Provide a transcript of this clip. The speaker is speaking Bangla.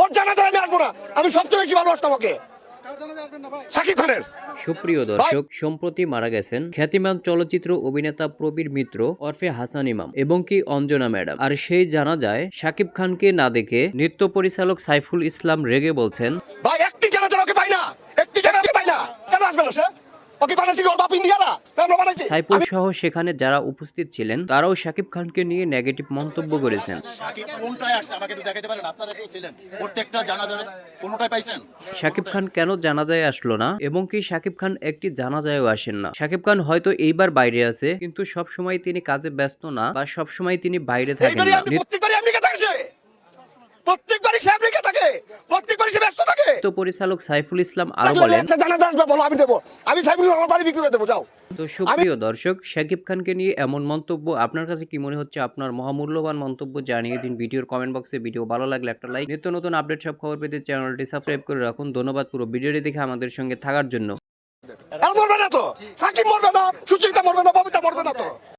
ওর আমি আসব না। আমি সবচেয়ে বেশি ভালোবাসতাম ওকে। শাকিব খানের। সুপ্রিয় দর্শক সম্প্রতি মারা গেছেন খ্যাতিমান চলচ্চিত্র অভিনেতা প্রবীর মিত্র ওরফে হাসান ইমাম এবং কি অঞ্জনা ম্যাডাম। আর সেই জানা যায় শাকিব খানকে না দেখে নৃত্য পরিচালক সাইফুল ইসলাম রেগে বলছেন ভাই একটি জানাতে ওকে পাই না। একটি জানাতে পাই না। কেন আসবে না সে? ওকে ওর বাপ ইন্ডিয়ারা? সাইফুল সহ সেখানে যারা উপস্থিত ছিলেন তারাও শাকিব খানকে নিয়ে নেগেটিভ মন্তব্য করেছেন। শাকিব খান কেন জানাজায় আসলো না? এবং কি শাকিব খান একটি জানাজায়ও আসেন না? শাকিব খান হয়তো এইবার বাইরে আছে কিন্তু সব সময় তিনি কাজে ব্যস্ত না বা সব সময় তিনি বাইরে থাকেন না। নৃত্য পরিচালক সাইফুল ইসলাম আরও বলেন একটা জানাতে আসবে বলো আমি দেবো। আমি আমার বাড়ি বিক্রি করে দেবো যাও। তো সুপ্রিয় দর্শক শাকিব খানকে নিয়ে এমন মন্তব্য আপনার কাছে কি মনে হচ্ছে? আপনার মহামূল্যবান মন্তব্য জানিয়ে দিন ভিডিওর কমেন্ট বক্সে ভিডিও ভালো লাগলে একটা লাইক নিত্য নতুন আপডেট সব খবর পেতে চ্যানেলটি সাবস্ক্রাইব করে রাখুন। ধন্যবাদ পুরো ভিডিওটি দেখে আমাদের সঙ্গে থাকার জন্য। মরবে না তো? সাকিব মরবে না? সুচিন্তা মরবে না?